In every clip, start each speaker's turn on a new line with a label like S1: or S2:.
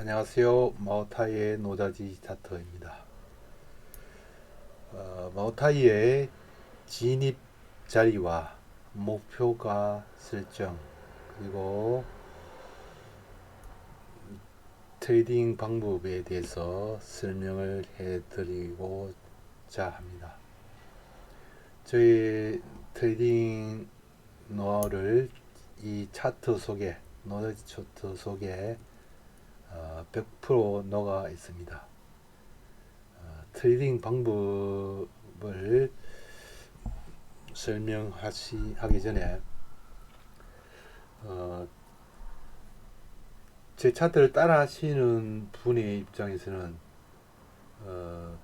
S1: 안녕하세요. 마오타이의 노자지 차터입니다. 어, 마오타이의 진입 자리와 목표가 설정 그리고 트레이딩 방법에 대해서 설명을 해드리고자 합니다. 저희 트레이딩 노하우를 이 차트 속에 노자지 차트 속에 어, 100% 녹아 있습니다. 어, 트레이딩 방법을 설명하시 하기 전에 어, 제 차트를 따라 하시는 분의 입장에서는 어,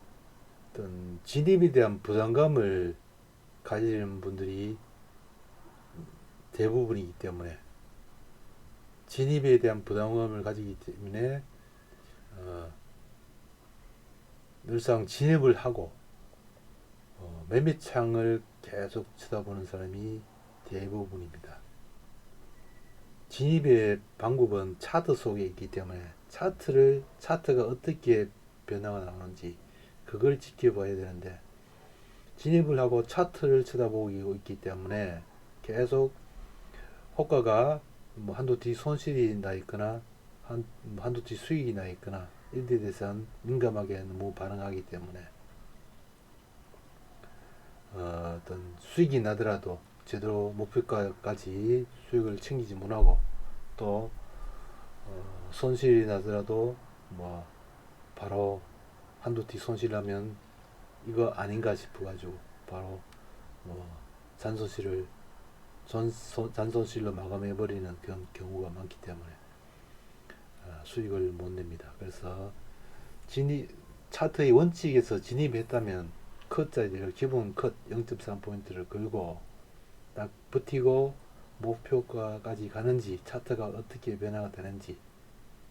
S1: 어떤 진입에 대한 부담감을 가지는 분들이 대부분이기 때문에 진입에 대한 부담감을 가지기 때문에 어, 늘상 진입을 하고 어, 매매창을 계속 쳐다보는 사람이 대부분입니다. 진입의 방법은 차트 속에 있기 때문에 차트를 차트가 어떻게 변화가 나오는지 그걸 지켜봐야 되는데 진입을 하고 차트를 쳐다보고 있기 때문에 계속 호가가 뭐 한도 뒤 손실이 나 있거나 한 한도 뒤 수익이 나 있거나 데 대해서는 민감하게 너무 반응하기 때문에 어, 어떤 수익이 나더라도 제대로 목표가까지 수익을 챙기지 못하고 또 어, 손실이 나더라도 뭐 바로 한도 뒤 손실하면 이거 아닌가 싶어가지고 바로 뭐 잔손실을 전, 소, 잔손실로 마감해버리는 그런 경우가 많기 때문에 어, 수익을 못 냅니다. 그래서 진입 차트의 원칙에서 진입했다면 컷 자리를 기본 컷 0.3포인트를 걸고 딱 버티고 목표가까지 가는지 차트가 어떻게 변화가 되는지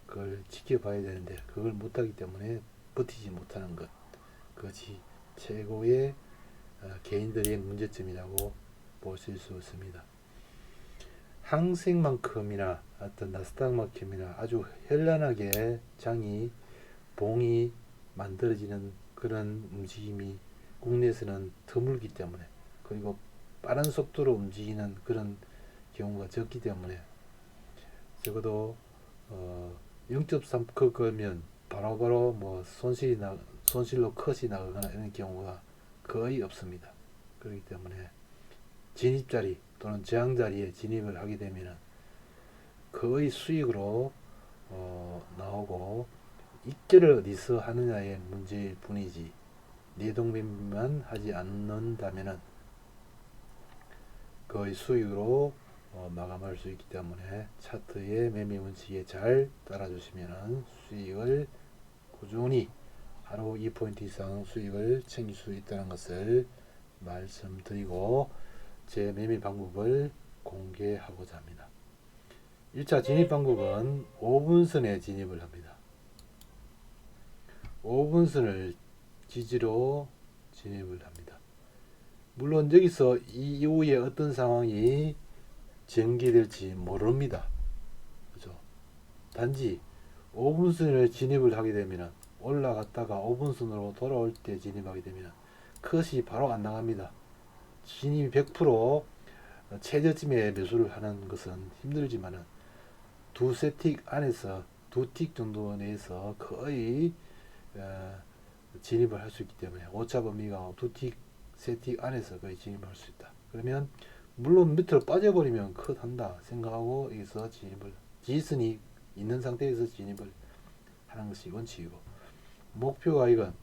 S1: 그걸 지켜봐야 되는데 그걸 못하기 때문에 버티지 못하는 것 그것이 최고의 어, 개인들의 문제점이라고 보실 수 있습니다. 항생만큼이나 어떤 나스닥만큼이나 아주 현란하게 장이 봉이 만들어지는 그런 움직임이 국내에서는 드물기 때문에 그리고 빠른 속도로 움직이는 그런 경우가 적기 때문에 적어도 어 0.3컷 걸면 바로바로 뭐 손실이 나 손실로 컷이 나거나 이런 경우가 거의 없습니다. 그렇기 때문에 진입 자리 또는 저항 자리에 진입을 하게 되면 거의 수익으로 어, 나오고 입절을 어디서 하느냐의 문제일 뿐이지 내동매만 하지 않는다면은 거의 수익으로 어, 마감할 수 있기 때문에 차트의 매매 원칙에 잘 따라주시면 수익을 꾸준히 하루 2포인트 이상 수익을 챙길 수 있다는 것을 말씀드리고 제 매매 방법을 공개하고자 합니다. 1차 진입 방법은 5분선에 진입을 합니다. 5분선을 지지로 진입을 합니다. 물론 여기서 이 이후에 어떤 상황이 전개될지 모릅니다. 그죠? 단지 5분선을 진입을 하게 되면 올라갔다가 5분선으로 돌아올 때 진입하게 되면 컷이 바로 안 나갑니다. 진입이 100% 최저쯤에 매수를 하는 것은 힘들지만은 두 세틱 안에서 두 틱 정도 내에서 거의 어, 진입을 할 수 있기 때문에 오차 범위가 두 틱, 세 틱 안에서 거의 진입할 수 있다. 그러면 물론 밑으로 빠져버리면 컷 한다 생각하고 여기서 진입을 지선이 있는 상태에서 진입을 하는 것이 원칙이고 목표가 이건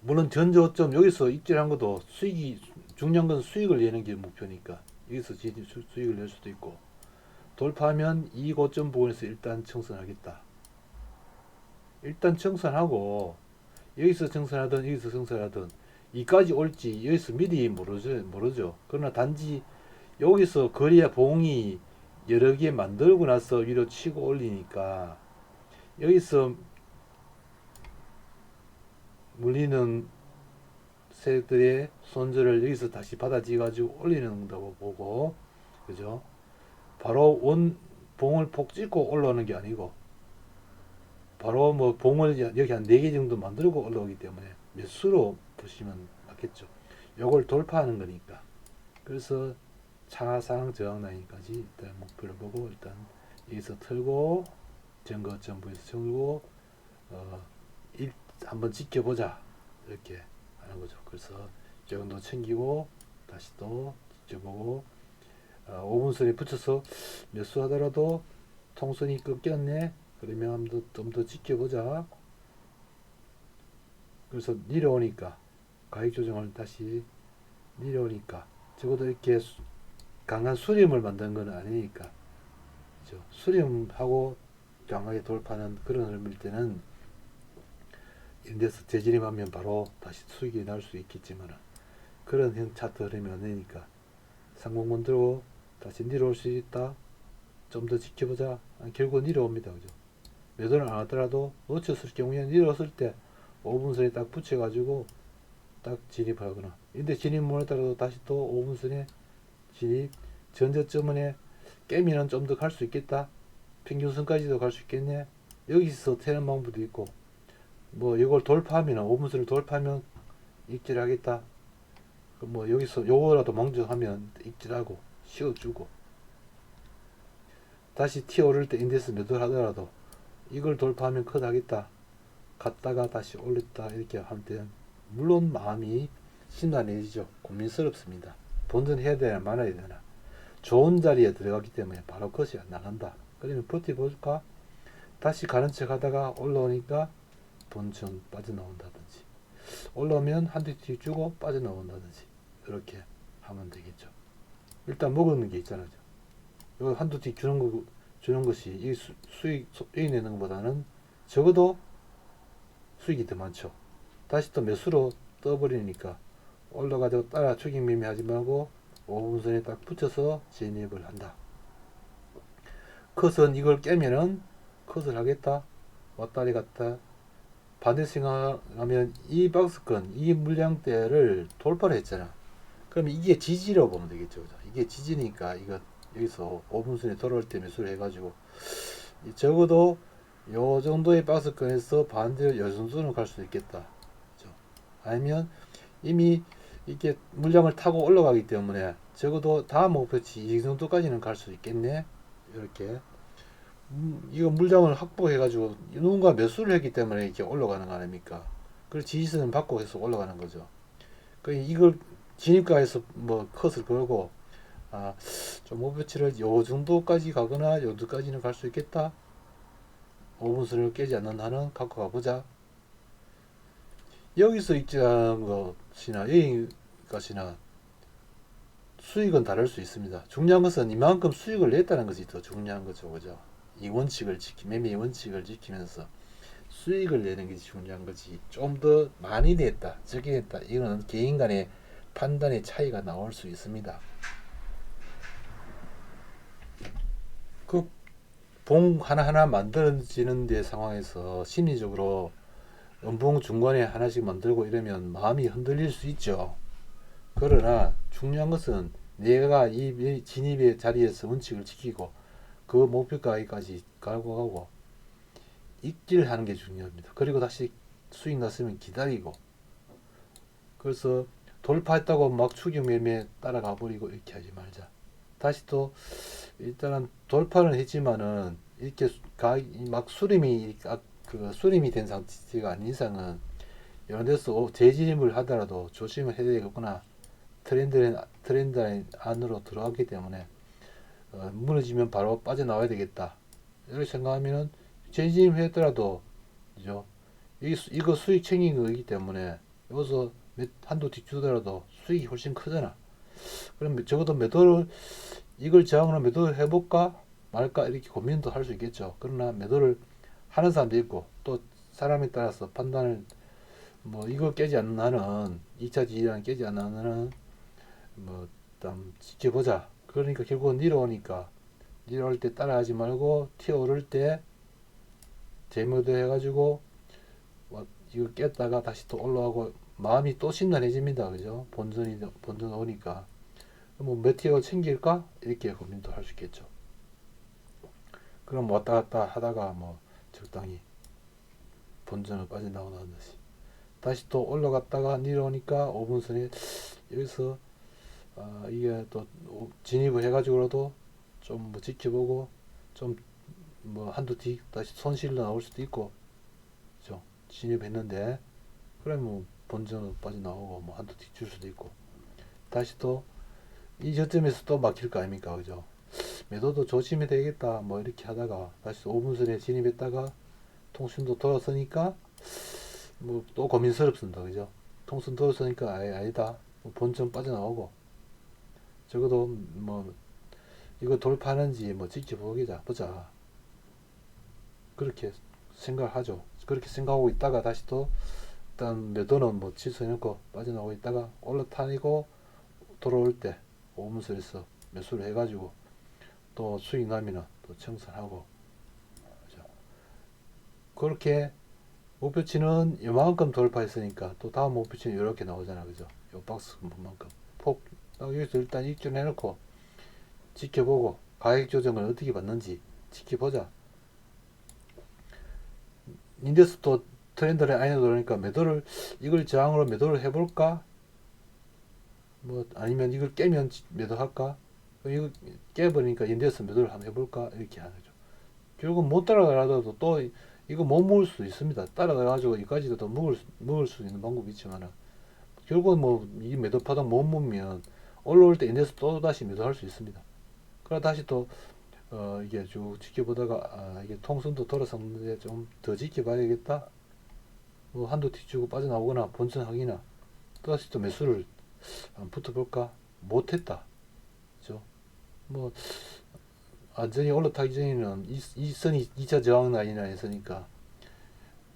S1: 물론 전저점 여기서 입질한 것도 수익이 중요한 건 수익을 내는 게 목표니까 여기서 수익을 낼 수도 있고 돌파하면 이 고점 부분에서 일단 청산하겠다. 일단 청산하고 여기서 청산하든 여기서 청산하든 이까지 올지 여기서 미리 모르죠 모르죠. 그러나 단지 여기서 거리야 봉이 여러 개 만들고 나서 위로 치고 올리니까 여기서 물리는 새들의 손절을 여기서 다시 받아지 가지고 올리는다고 보고 그죠? 바로 원 봉을 폭 찍고 올라오는 게 아니고 바로 뭐 봉을 여- 여기 한 네 개 정도 만들고 올라오기 때문에 매수로 보시면 맞겠죠. 요걸 돌파하는 거니까. 그래서 차상 저항 라인까지 일단 목표를 보고 일단 여기서 틀고 증거 전부에서 틀고 어, 일, 한번 지켜보자 이렇게 하는 거죠. 그래서 이 정도 챙기고 다시 또 지켜보고 어, 5분선에 붙여서 매수하더라도 통선이 끊겼네 그러면 좀더 지켜보자 그래서 내려오니까 가격 조정을 다시 내려오니까 적어도 이렇게 수- 강한 수렴을 만든 건 아니니까 그죠? 수렴하고 강하게 돌파하는 그런 흐름일 때는 이런 데서 재진입하면 바로 다시 수익이 날 수 있겠지만 그런 형 차트 흐름이 아니니까 상공 만 들고 다시 내려올 수 있다. 좀 더 지켜보자. 아, 결국 내려옵니다. 그죠? 매도를 안 하더라도 어쩔 경우에 내려왔을 때 5분선에 딱 붙여가지고 딱 진입하거나. 근데 진입 못하더라도 다시 또 5분선에 진입. 전저점에 깨미는 좀 더 갈 수 있겠다. 평균선까지도 갈 수 있겠네. 여기서 태는 방법도 있고 뭐 이걸 돌파하면 5분선을 돌파하면 입질하겠다. 그뭐 여기서 요거라도 멍청하면 입질하고 씌워주고. 다시 튀어오를 때 인데스 매도를 하더라도 이걸 돌파하면 컷 하겠다. 갔다가 다시 올렸다. 이렇게 하면 돼. 물론 마음이 심란해지죠. 고민스럽습니다. 본전 해야 되나 말아야 되나. 좋은 자리에 들어갔기 때문에 바로 컷이 안 나간다. 그러면 버텨볼까? 다시 가는 척 하다가 올라오니까 본전 빠져나온다든지 올라오면 한두 티 주고 빠져나온다든지 이렇게 하면 되겠죠. 일단 먹는 게 있잖아요. 이거 한두 티 주는 거 주는 것이 이 수, 수익 수익 내는 것보다는 적어도 수익이 더 많죠. 다시 또 매수로 떠버리니까 올라가지고 따라 추격 매매하지 말고 5분선에 딱 붙여서 진입을 한다. 컷은 이걸 깨면은 컷을 하겠다. 왔다리 갔다 반대 생각하면 이 박스권 이 물량대를 돌파를 했잖아 그럼 이게 지지라고 보면 되겠죠 그죠? 이게 지지니까 이거 여기서 5분선에 돌아올 때 매수를 해가지고 이 적어도 요 정도의 박스권에서 반대로 여순수는 갈수 있겠다 그죠? 아니면 이미 이게 물량을 타고 올라가기 때문에 적어도 다음 목표치 이 정도까지는 갈 수 있겠네 이렇게 음, 이거 물량을 확보해가지고 누군가 매수를 했기 때문에 이렇게 올라가는 거 아닙니까? 그걸 지지선을 받고 해서 올라가는 거죠. 그 이걸 진입가에서 뭐 컷을 걸고 아 좀 목표치를 요 정도까지 가거나 요 정도까지는 갈 수 있겠다. 5분선을 깨지 않는 한은 갖고 가보자. 여기서 입증한 것이나 여기 것이나 수익은 다를 수 있습니다. 중요한 것은 이만큼 수익을 냈다는 것이 더 중요한 거죠, 그죠? 이 원칙을 지키 매매 원칙을 지키면서 수익을 내는 게 중요한 거지. 좀 더 많이 냈다, 적게 냈다. 이거는 개인 간의 판단의 차이가 나올 수 있습니다. 그 봉 하나하나 만들어지는 데 상황에서 심리적으로 연봉 중간에 하나씩 만들고 이러면 마음이 흔들릴 수 있죠. 그러나 중요한 것은 내가 이 진입의 자리에서 원칙을 지키고 그 목표가까지 갈고 가고 입질하는 게 중요합니다. 그리고 다시 수익 났으면 기다리고 그래서 돌파했다고 막 추격 매매 따라가 버리고 이렇게 하지 말자. 다시 또 일단은 돌파는 했지만은 이렇게 가, 막 수렴이 아, 그 수렴이 된 상태가 아닌 이상은 이런 데서 재진입을 하더라도 조심을 해야 되겠구나. 트렌드 트렌드 안으로 들어갔기 때문에 어, 무너지면 바로 빠져나와야 되겠다. 이렇게 생각하면은 재진입했더라도 그죠? 이거 수익 챙긴 거기 때문에 여기서 몇, 한두 틱 주더라도 수익이 훨씬 크잖아. 그럼 적어도 매도를 이걸 저항으로 매도를 해볼까 말까 이렇게 고민도 할 수 있겠죠. 그러나 매도를 하는 사람도 있고 또 사람에 따라서 판단을 뭐 이거 깨지 않는 한은 2차 지지랑 깨지 않는 한은 뭐 지켜보자. 그러니까 결국은 내려오니까 내려올 때 따라하지 말고 튀어오를 때 재매도 해가지고 뭐 이거 깼다가 다시 또 올라가고 마음이 또 심란해집니다. 그죠? 본전이 본전 오니까 뭐 메티어 챙길까 이렇게 고민도 할 수 있겠죠. 그럼 왔다 갔다 하다가 뭐 적당히 본전을 빠져나오는 듯이 다시 또 올라갔다가 내려오니까 5분 선에 여기서 아, 이게 또 진입을 해가지고라도 좀 뭐 지켜보고 좀 뭐 한두 티 다시 손실로 나올 수도 있고 그죠? 진입했는데 그러면 뭐 본전은 빠져나오고 뭐 한두 티줄 수도 있고. 다시 또 이 저점에서 또 막힐 거 아닙니까? 그죠? 매도도 조심해야 되겠다 뭐 이렇게 하다가 다시 5분선에 진입했다가 통신도 돌아서니까 뭐 또 고민스럽습니다. 그죠? 통신 돌아서니까 아예 아니다. 뭐 본전 빠져나오고 적어도 뭐 이거 돌파하는지 뭐 지켜보자 보자. 그렇게 생각을 하죠. 그렇게 생각하고 있다가 다시 또 일단 매도는 뭐 취소해놓고 빠져나오고 있다가 올라타니고 돌아올 때 오문서에서 매수를 해가지고 또 수익 나면은 또 청산하고 그죠. 그렇게 목표치는 이만큼 돌파했으니까 또 다음 목표치는 이렇게 나오잖아 그죠? 요 박스만큼. 폭 여기서 일단 입점 해놓고 지켜보고 가격 조정을 어떻게 받는지 지켜보자. 인데스 또 트렌드를 안에 들어오니까 매도를 이걸 저항으로 매도를 해볼까? 뭐 아니면 이걸 깨면 지- 매도할까? 이거 깨버리니까 인데스 매도를 한번 해볼까? 이렇게 하는 거죠. 결국 못 따라가더라도 또 이- 이거 못 먹을 수도 있습니다. 따라가가지고 이까지도 더 먹을, 수- 먹을 수 있는 방법이 있지만 결국은 뭐 이 매도 파동 못 먹으면 올라올 때 인데스 또 다시 매도할 수 있습니다. 그러다 다시 또 어, 이게 쭉 지켜보다가 아, 이게 통선도 돌아섰는데 좀 더 지켜봐야겠다. 뭐 한도 뒤주고 빠져나오거나 본선하기나 또 다시 또 매수를 붙어볼까? 못했다. 그죠? 뭐 완전히 올라타기 전에는 이, 이 선이 2차 저항 라인이나 했으니까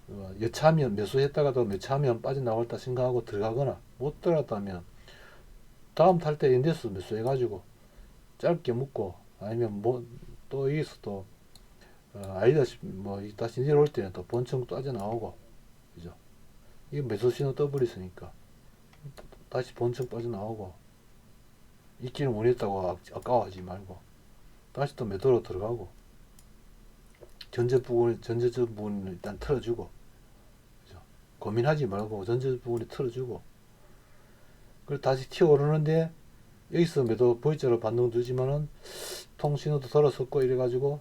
S1: 어, 여차하면 매수했다가도 매차하면 빠져나올다 생각하고 들어가거나 못 들어갔다면 다음 탈 때 인데스 매수해가지고 짧게 묶고 아니면 뭐 또 여기서 또 어, 아니다 싶, 뭐 이- 다시 내려올 때는 또 본청 빠져 나오고 그죠? 이게 매수 신호 더블 있으니까 다시 본청 빠져 나오고 있기는 원했다고 아- 아까워하지 말고 다시 또 매도로 들어가고 전제 부분 전제적 부분을 일단 틀어주고 그죠? 고민하지 말고 전제 부분에 틀어주고 그리고 다시 튀어 오르는데 여기서 매도 V자로 반동 두지만은 통신호도 돌아섰고 이래가지고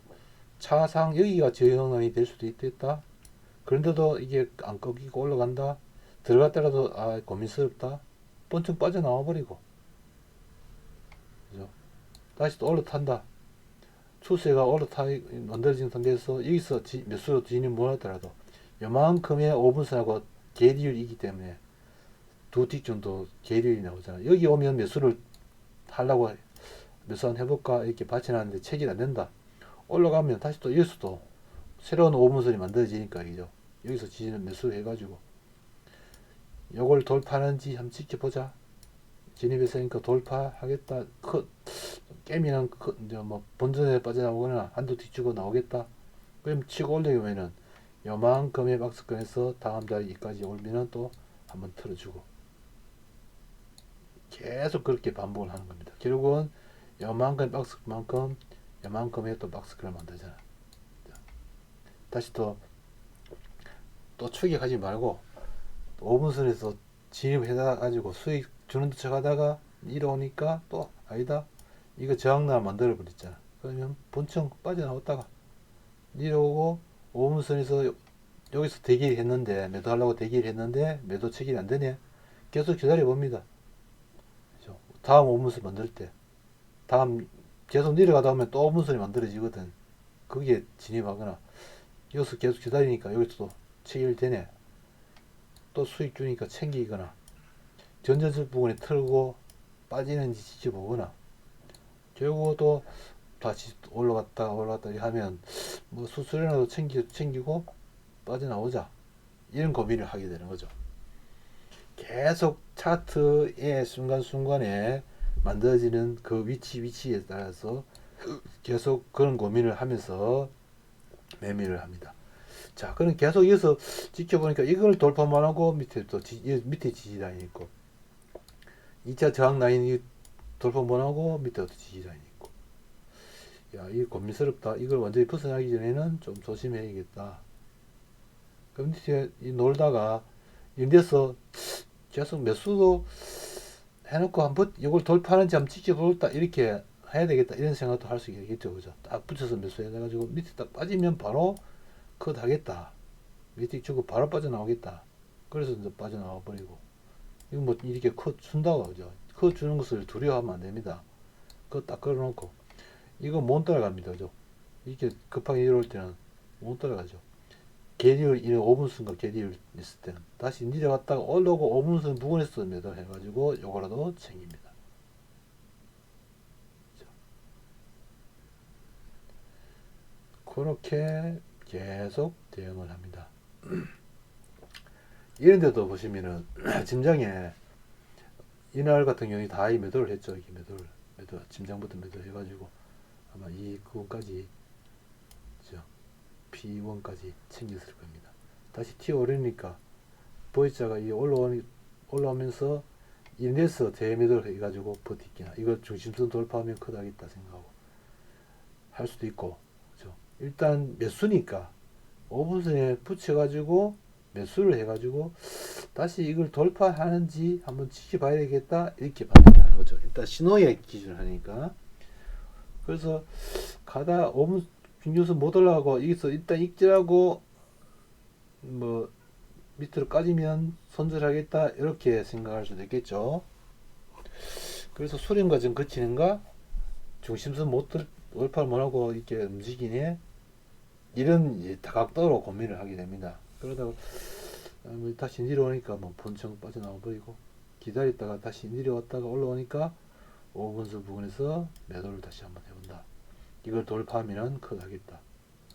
S1: 차상 여기가 저항란이 될 수도 있겠다. 그런데도 이게 안 꺾이고 올라간다. 들어갔다가도 아 고민스럽다. 번쩍 빠져나와 버리고 그죠? 다시 또 올라탄다. 추세가 올라타 만들어진 상태에서 여기서 지, 몇 수로 진입 못 하더라도 요만큼의 5분선하고 계리율이기 때문에 두 틱 정도 계리율이 나오잖아. 여기 오면 매수를 하려고 매수 한 해볼까 이렇게 받쳐놨는데 체결 안 된다. 올라가면 다시 또 여기서도 새로운 5분선이 만들어지니까 이죠. 여기서 지지는 매수 해가지고 요걸 돌파하는지 한번 지켜보자. 진입했으니까 돌파하겠다. 크, 깨미는 크, 이제 뭐 본전에 빠져나오거나 한도 뒤주고 나오겠다. 그럼 치고 올리면은 요만큼의 박스권에서 다음 자리까지 올면은 또 한번 틀어주고 계속 그렇게 반복을 하는 겁니다. 결국은 요만큼 박스만큼 요만큼의 또 박스권을 만들잖아. 자, 다시 또, 또 추격하지 말고 5분선에서 진입해가지고 수익 주는 척 하다가 이러오니까 또 아니다. 이거 저항날 만들어 버렸잖아. 그러면 본청 빠져나왔다가 이러고 5분선에서 여기서 대기를 했는데 매도하려고 대기를 했는데 매도 체결이 안 되네. 계속 기다려 봅니다. 다음 5분선 만들 때 다음 계속 내려가다 보면 또 5분선이 만들어지거든. 거기에 진입하거나 여기서 계속 기다리니까 여기서 또 체결되네. 또 수익 주니까 챙기거나 전전적 부분에 틀고 빠지는지 지켜보거나 결국 또 다시 올라갔다 올라갔다 하면 뭐 수수료라도 챙기, 챙기고 빠져나오자 이런 고민을 하게 되는 거죠 계속 차트의 순간순간에 만들어지는 그 위치 위치에 따라서 계속 그런 고민을 하면서 매매를 합니다. 자 그럼 계속 이어서 지켜보니까 이걸 돌파만 하고 밑에 또 지, 이 밑에 지지 라인이 있고 2차 저항 라인이 돌파 못하고 밑에 또 지지 라인이 있고. 야 이게 고민스럽다. 이걸 완전히 벗어나기 전에는 좀 조심해야겠다. 그럼 이제 이 놀다가 인데서 계속 매수도 해놓고 한번 이걸 돌파하는지 한번 지켜볼다 이렇게 해야 되겠다 이런 생각도 할 수 있겠죠 그죠? 딱 붙여서 매수해가지고 밑에 딱 빠지면 바로 컷 하겠다. 밑에 주고 바로 빠져나오겠다. 그래서 이제 빠져나와 버리고. 이거 뭐 이렇게 컷 준다고 그죠. 컷 주는 것을 두려워하면 안 됩니다. 그거 딱 걸어놓고. 이거 못 따라갑니다 그죠? 이렇게 급하게 이럴 때는 못 따라가죠 계리율 이런 5분순과 계리율 있을 때는 다시 내려갔다가 올라오고 5분순 부근에서 매도 해가지고 요거라도 챙깁니다 그렇게 계속 대응을 합니다. 이런 데도 보시면은 짐장에 이날 같은 경우에 다이 매도를 했죠. 이게 매도를 매도 짐장부터 매도 해가지고 아마 이 구간까지 저 P1까지 챙겼을 겁니다. 다시 튀어오르니까 보이자가 이 올라오니 올라오면서 인데서 대매도를 해가지고 버티기나 이거 중심선 돌파하면 크다겠다 생각하고 할 수도 있고 그죠. 일단 매수니까 5분선에 붙여가지고 매수를 해가지고 다시 이걸 돌파하는지 한번 지켜봐야 되겠다 이렇게 판단하는 거죠. 일단 신호에 기준을 하니까 그래서 가다 5분 중요선 못 올라가고 여기서 일단 익질하고 뭐 밑으로 까지면 손절하겠다 이렇게 생각할 수도 있겠죠. 그래서 수렴 과정 거치는가 중심선 못 들- 돌파를 못하고 이렇게 움직이네 이런 다각도로 고민을 하게 됩니다. 그러다가 아, 뭐 다시 내려오니까 뭐 본청 빠져나와 버리고 기다렸다가 다시 내려왔다가 올라오니까 5분선 부근에서 매도를 다시 한번 해본다. 이걸 돌파하면은 컷하겠다.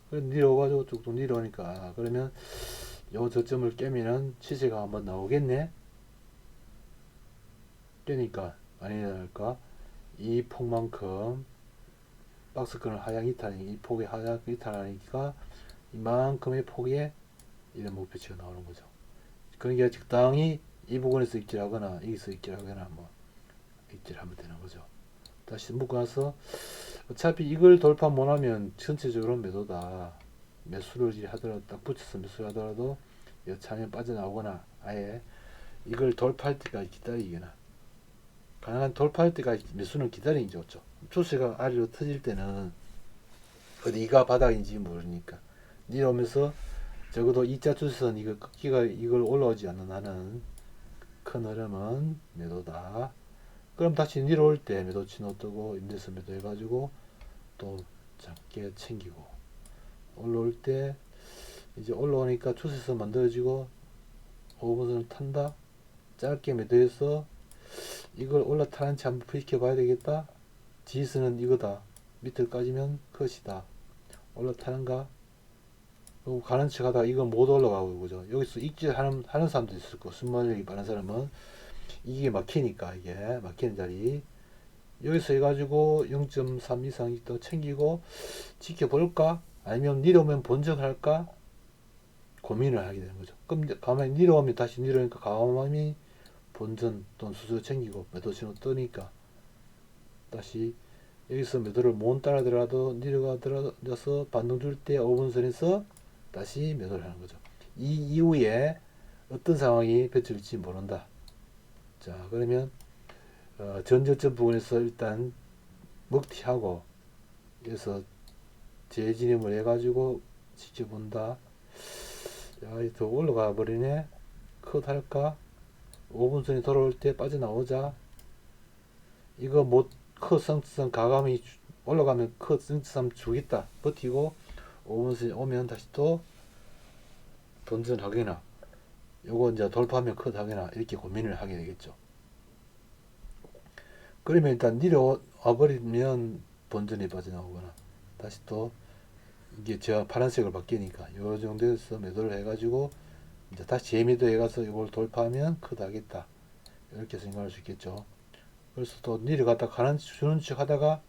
S1: 그래 내려와가지고 쭉쭉 내려오니까 아, 그러면 요 저점을 깨면은 시세가 한번 나오겠네. 깨니까 아니랄까 이 폭만큼 박스권을 하향 이탈이 이 폭의 하향 이탈하니까 이만큼의 폭에 이런 목표치가 나오는 거죠. 그러니까 적당히 이 부분에서 입질하거나 여기서 입질하거나 뭐 입질하면 되는 거죠. 다시 묶어서 어차피 이걸 돌파 못하면 전체적으로 매도다. 매수를 하더라도 딱 붙여서 매수를 하더라도 여차하면 빠져나오거나 아예 이걸 돌파할 때까지 기다리거나 가능한 돌파할 때까지 매수는 기다리는 게 좋죠. 추세가 아래로 터질 때는 어디가 바닥인지 모르니까 내려오면서 적어도 2자 추세선 이거 꺾기가 이걸 올라오지 않는 한은 큰 흐름은 매도다. 그럼 다시 내려올 때 매도 신호 뜨고 임대서 매도 해가지고 또 작게 챙기고 올라올 때 이제 올라오니까 추세선 만들어지고 5분선을 탄다. 짧게 매도해서 이걸 올라타는지 한번 비켜봐야 되겠다. 지수는 이거다. 밑을 까지면 컷이다. 올라타는가? 그리고 가는 척 하다가 이건 못 올라가고 그죠. 여기서 익질 하는 하는 사람도 있을 거고 순발력이 많은 사람은 이게 막히니까 이게 막히는 자리 여기서 해가지고 0.3 이상 더 챙기고 지켜볼까? 아니면 내려오면 본적할까? 고민을 하게 되는 거죠. 그럼 가만히 내려오면 다시 내려오니까 가만히 본전 또는 수수 챙기고 매도 신호 뜨니까 다시 여기서 매도를 못 따라더라도 내려가더라도 반등 줄 때 5분 선에서 다시 매도를 하는 거죠. 이 이후에 어떤 상황이 펼쳐질지 모른다. 자 그러면 어, 전저점 부분에서 일단 먹튀하고 여기서 재진입을 해가지고 지켜본다. 야, 이더 올라가 버리네. 컷 할까? 5분선이 돌아올 때 빠져나오자. 이거 못컷 성투선 가감이 주- 올라가면 컷 성투선 주겠다. 버티고 5분선이 오면 다시 또 본전하거나 요거 이제 돌파하면 컷 하거나 이렇게 고민을 하게 되겠죠. 그러면 일단 내려와 버리면 본전이 빠져나오거나 다시 또 이게 제가 파란색을 바뀌니까 요 정도에서 매도를 해가지고 이제 다시 재매도 해가서 이걸 돌파하면 크다겠다 이렇게 생각할 수 있겠죠. 그래서 또 내려갔다 가는 주는 척 하다가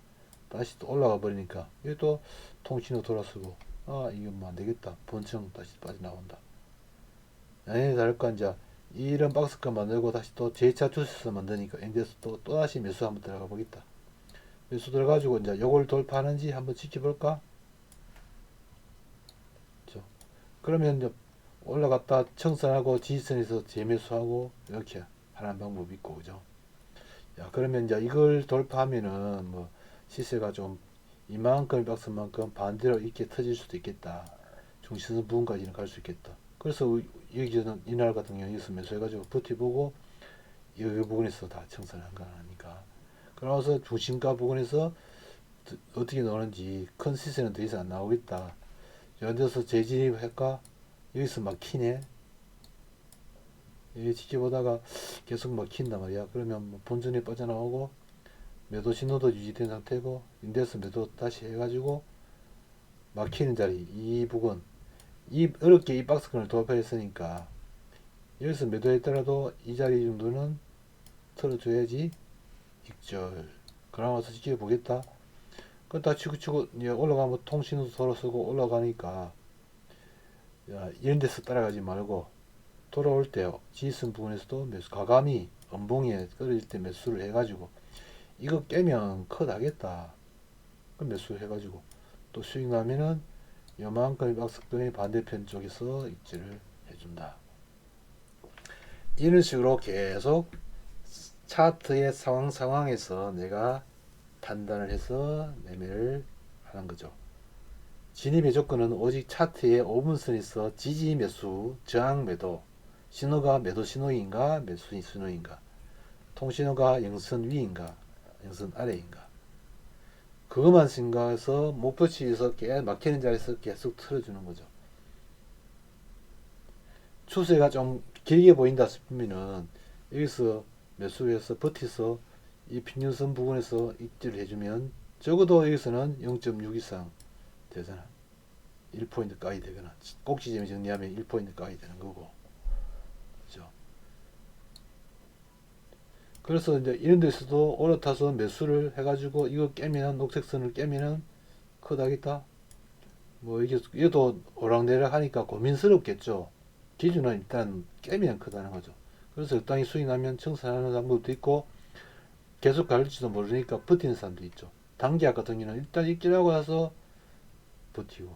S1: 다시 또 올라가 버리니까 이게 또 통신으로 돌아서고 아 이게 뭐안 되겠다 본청 다시 빠져나온다. 다를까 이제 이런 박스권 만들고 다시 또 제2차 주스에서 만드니까 인데서 또 또다시 매수 한번 들어가 보겠다. 매수 들어가지고 이제 요걸 돌파하는지 한번 지켜볼까? 그죠? 그러면 올라갔다 청산하고 지지선에서 재매수하고 이렇게 하는 방법이 있고 그죠 야 그러면 이제 이걸 돌파하면은 뭐 시세가 좀 이만큼 박스만큼 반대로 이렇게 터질 수도 있겠다 중심선 부분까지는 갈 수 있겠다 그래서 여기는 이날 같은 경우 여기서 매수해가지고 버티보고 여기 부분에서 다 청산한 거 아니까? 그러면서 중심가 부분에서 드- 어떻게 나오는지 큰 시세는 더 이상 안 나오겠다. 여기서 재진입할까? 여기서 막히네. 여기 지켜보다가 계속 막힌단 말이야. 그러면 뭐 본전이 빠져나오고 매도 신호도 유지된 상태고 인데스 매도 다시 해가지고 막히는 자리. 이 부분 이 어렵게 이 박스권을 돌파했으니까 여기서 매도했더라도 이 자리 정도는 털어줘야지 익절. 그러면서 지켜보겠다. 그다 치고 치고 올라가면 통신도 돌아서고 올라가니까 야, 이런 데서 따라가지 말고 돌아올 때 지선 부분에서도 매수 가감이 엄봉에 떨어질 때 매수를 해가지고 이거 깨면 컷 하겠다. 그 매수 해가지고 또 수익 나면은 요만큼의 박스권의 반대편 쪽에서 입지를 해준다 이런 식으로 계속 차트의 상황 상황에서 내가 판단을 해서 매매를 하는 거죠. 진입의 조건은 오직 차트의 5분선에서 지지 매수, 저항 매도, 신호가 매도 신호인가 매수 신호인가, 통신호가 영선 위인가 영선 아래인가. 그것만 생각해서 목표치에서 계속 막히는 자리에서 계속 틀어주는 거죠. 추세가 좀 길게 보인다 싶으면은 여기서 매수해서 버티서 이平均선 부분에서 입지를 해주면 적어도 여기서는 0.6 이상 되잖아. 1포인트 까이 되거나 꼭지점이 정리하면 1포인트 까이 되는 거고. 그죠? 그래서 이제 이런 데서도 올라타서 매수를 해가지고 이거 깨면 녹색선을 깨면은 커다겠다. 뭐 이게 얘도 오락내락 하니까 고민스럽겠죠. 기준은 일단 깨면 크다는 거죠. 그래서 적당히 수익 나면 청산하는 방법도 있고 계속 갈지도 모르니까 버티는 사람도 있죠. 단기약 같은 경우는 일단 입질하고 나서 버티고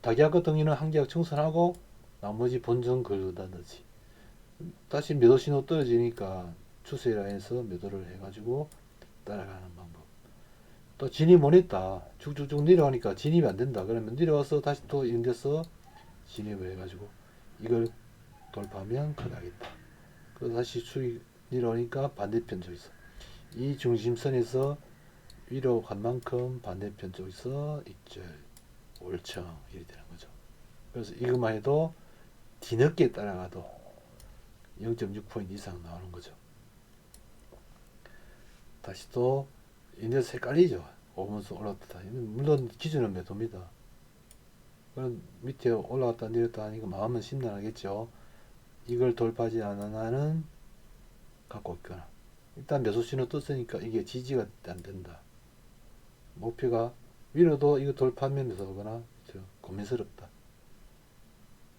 S1: 다기약 같은 경우는 한 계약 청산하고 나머지 본전 걸다든지 다시 매도 신호 떨어지니까 추세 라인에서 매도를 해가지고 따라가는 방법. 또 진입 못했다. 쭉쭉쭉 내려가니까 진입이 안 된다. 그러면 내려와서 다시 또 이런 데서 진입을 해가지고 이걸 돌파하면 커나겠다. 그래서 다시 수익 내려오니까 반대편 쪽에서 이 중심선에서 위로 간 만큼 반대편 쪽에서 입절 올청 이렇게 되는 거죠. 그래서 이것만 해도 뒤늦게 따라가도 0.6포인트 이상 나오는 거죠. 다시 또 인데스 헷갈리죠. 5분수 올라갔다. 물론 기준은 매도입니다. 그럼 밑에 올라갔다 내렸다 하니까 마음은 심란하겠죠. 이걸 돌파하지 않은 한은 갖고 있거나 일단 매수 신호 떴으니까 이게 지지가 안 된다. 목표가 위로도 이거 돌파하면 매수하거나 저 고민스럽다.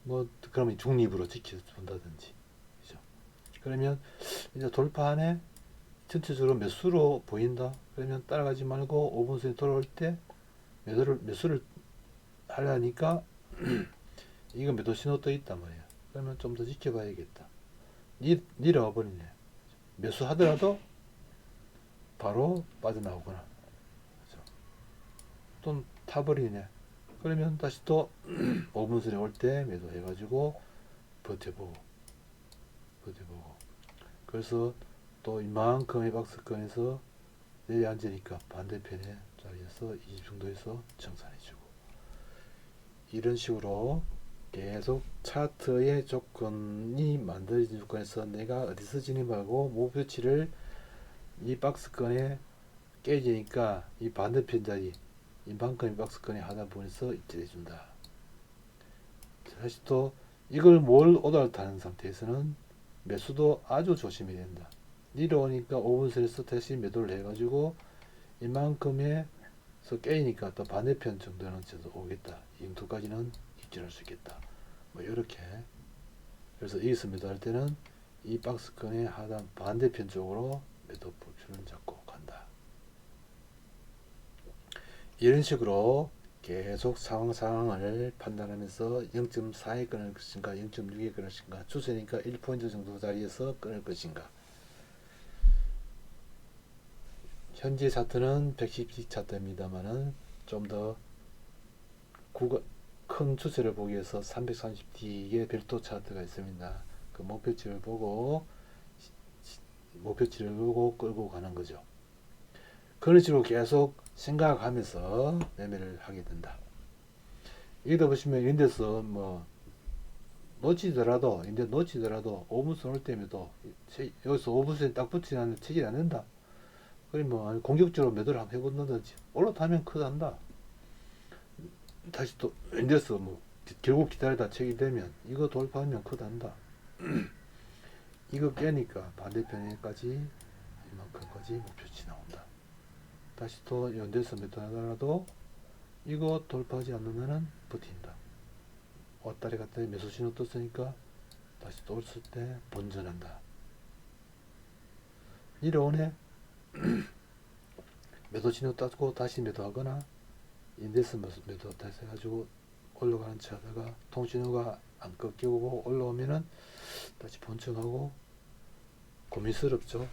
S1: 뭐 그러면 중립으로 지켜준다든지 그죠. 그러면 이제 돌파하네 전체적으로 매수로 보인다. 그러면 따라가지 말고 5분 선에 돌아올 때 매도를 매수를 하려니까 이거 매도 신호 떠 있단 말이야. 그러면 좀 더 지켜봐야겠다. 니, 내려와 버리네. 매수하더라도 바로 빠져나오거나 그죠? 또 타버리네. 그러면 다시 또 5분 선에 올 때 매도해가지고 버텨보고 버텨보고 그래서 또 이만큼의 박스권에서 내려앉으니까 반대편에 자리에서 20 정도에서 청산해주고 이런 식으로 계속 차트의 조건이 만들어진 조건에서 내가 어디서 진입하고 목표치를 이 박스권에 깨지니까 이 반대편 자리 이만큼의 박스권에 하다 보면서 입질해준다. 사실 또 이걸 뭘 오달 타는 상태에서는 매수도 아주 조심해야 된다. 내려오니까 5분선에서 다시 매도를 해가지고 이만큼에서 깨니까 또 반대편 정도는 저도 오겠다. 이 정도까지는 입질할 수 있겠다. 뭐 이렇게 그래서 여기서 매도할 때는 이 박스권의 하단 반대편 쪽으로 매도 포트를 잡고 간다. 이런 식으로 계속 상황 상황을 판단하면서 0.4에 끊을 것인가 0.6에 끊을 것인가 추세니까 1포인트 정도 자리에서 끊을 것인가 현재 차트는 110씩 차트입니다만은 좀 더 큰 추세를 보기 위해서 330D의 별도 차트가 있습니다. 그 목표치를 보고 목표치를 보고 끌고 가는 거죠. 그런 식으로 계속 생각하면서 매매를 하게 된다. 여기다 보시면 이런 데서 뭐 놓치더라도 인데 놓치더라도 5분선 올 때에도 체- 여기서 5분선에 딱 붙지 않는 체질이 안 된다. 그러면 뭐 공격적으로 매도를 한번 해본다든지 올라타면 크단다. 다시 또 인데서 뭐 기- 결국 기다리다 책이 되면 이거 돌파하면 크단다. 이거 깨니까 반대편에까지 이만큼까지 목표치 나온다. 다시 또 연대서 매도하더라도 이거 돌파하지 않으면은 버틴다. 왔다리 갔다리 매수 신호 떴으니까 다시 또 올을 때 본전한다. 이러오네 매도 신호 떴고 다시 매도하거나 매수 매도 다시 해가지고 올라가는 차 하다가 통신호가 안 꺾이고 올라오면은 다시 본청하고 고민스럽죠.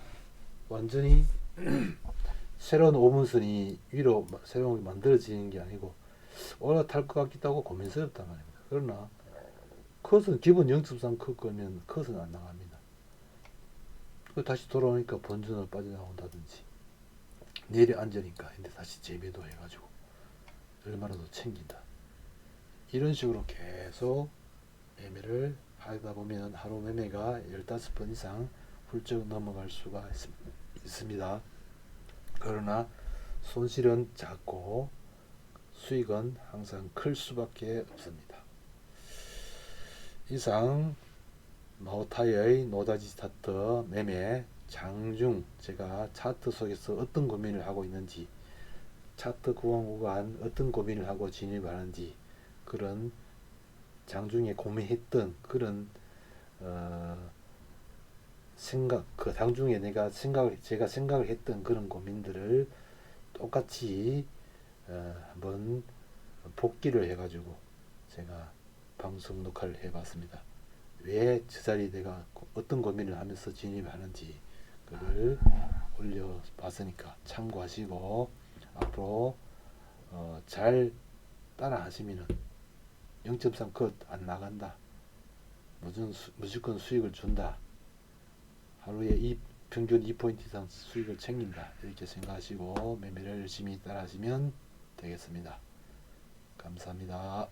S1: 완전히 새로운 오문선이 위로 마- 새로운 게 만들어지는 게 아니고 올라탈 것 같기도 하고 고민스럽단 말입니다. 그러나 컷은 기본 0.3컷 거면 컷은 안 나갑니다. 그 다시 돌아오니까 본전을 빠져나온다든지 내일 앉으니까 근데 다시 재매도 해가지고 얼마나 더 챙긴다. 이런 식으로 계속 매매를 하다 보면 하루 매매가 15번 이상 훌쩍 넘어갈 수가 있, 있습니다. 그러나 손실은 작고 수익은 항상 클 수밖에 없습니다. 이상 마오타이의 노다지 스타트 매매 장중 제가 차트 속에서 어떤 고민을 하고 있는지 차트 구간 구간 어떤 고민을 하고 진입하는지 그런 장중에 고민했던 그런 어, 생각 그 장중에 내가 생각을 제가 생각을 했던 그런 고민들을 똑같이 어, 한번 복기를 해가지고 제가 방송 녹화를 해봤습니다. 왜저 자리에 내가 고- 어떤 고민을 하면서 진입하는지 그걸 올려봤으니까 참고하시고 앞으로 어, 잘 따라 하시면은 0.3 컷 안 나간다. 무조건, 수, 무조건 수익을 준다. 하루에 이 평균 2포인트 이상 수익을 챙긴다. 이렇게 생각하시고 매매를 열심히 따라 하시면 되겠습니다. 감사합니다.